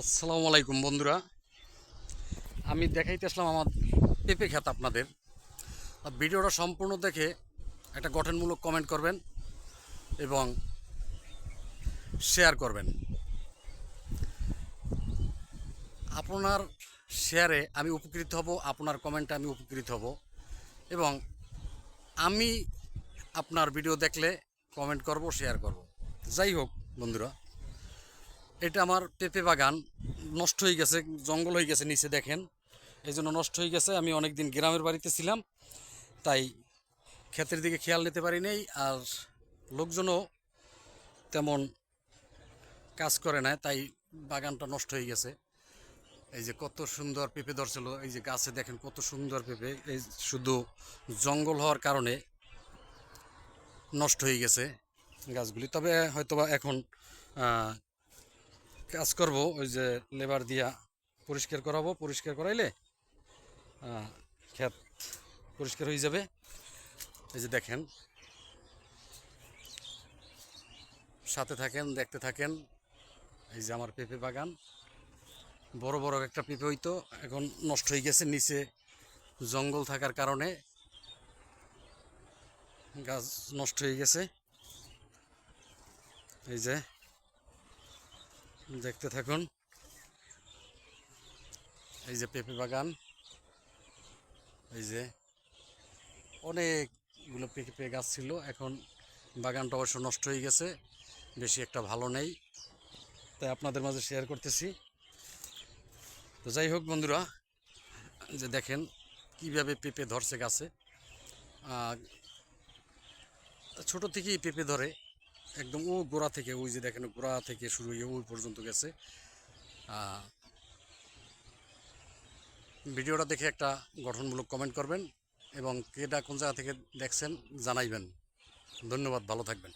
আসসালামু আলাইকুম, বন্ধুরা। আমি দেখাইতে আসলাম আমার পেঁপে খেত আপনাদের। ভিডিওটা সম্পূর্ণ দেখে একটা গঠনমূলক কমেন্ট করবেন এবং শেয়ার করবেন। আপনার শেয়ারে আমি উপকৃত হব, আপনার কমেন্টে আমি উপকৃত হব এবং আমি আপনার ভিডিও দেখলে কমেন্ট করব শেয়ার করব। যাই হোক, বন্ধুরা। এটা আমার পেঁপে বাগান। নষ্ট হয়ে গেছে, জঙ্গল হয়ে গেছে নিচে দেখেন। এই জন্য নষ্ট হয়ে গেছে। আমি অনেক দিন গ্রামের বাড়িতে ছিলাম, তাই ক্ষেতের দিকে খেয়াল নিতে পারি নাই। আর লোকজনও তেমন কাজ করে না, তাই বাগানটা নষ্ট হয়ে গেছে। এই যে কত সুন্দর পেঁপে ধরছিল, এই যে গাছে দেখেন কত সুন্দর পেঁপে। এই শুধু জঙ্গল হওয়ার কারণে নষ্ট হয়ে গেছে গাছগুলি। তবে হয়তোবা এখন কাজ করব, ওই যে লেবার দিয়া পরিষ্কার করাবো, পরিষ্কার করাইলে ক্ষেত পরিষ্কার হয়ে যাবে। এই যে দেখেন, সাথে থাকেন, দেখতে থাকেন, এই যে আমার পেঁপে বাগান। বড় বড় একটা পেঁপে হইতো এখন নষ্ট হয়ে গেছে, নিচে জঙ্গল থাকার কারণে গাছ নষ্ট হয়ে গেছে। এই যে দেখতে থাকুন। এই যে পেঁপে বাগান, এই যে অনেকগুলো পেঁপে গাছ ছিল, এখন বাগানটা অবশ্য নষ্ট হয়ে গেছে, বেশি একটা ভালো নেই, তাই আপনাদের মাঝে শেয়ার করতেছি। তো যাই হোক বন্ধুরা, যে দেখেন কীভাবে পেঁপে ধরছে গাছে। ছোট থেকেই পেঁপে ধরে একদম ও গোড়া থেকে, ওই যে দেখেন গোড়া থেকে শুরু হয়ে ওই পর্যন্ত গেছে। ভিডিওটা দেখে একটা গঠনমূলক কমেন্ট করবেন এবং কেটা কোন জায়গা থেকে দেখছেন জানাইবেন। ধন্যবাদ, ভালো থাকবেন।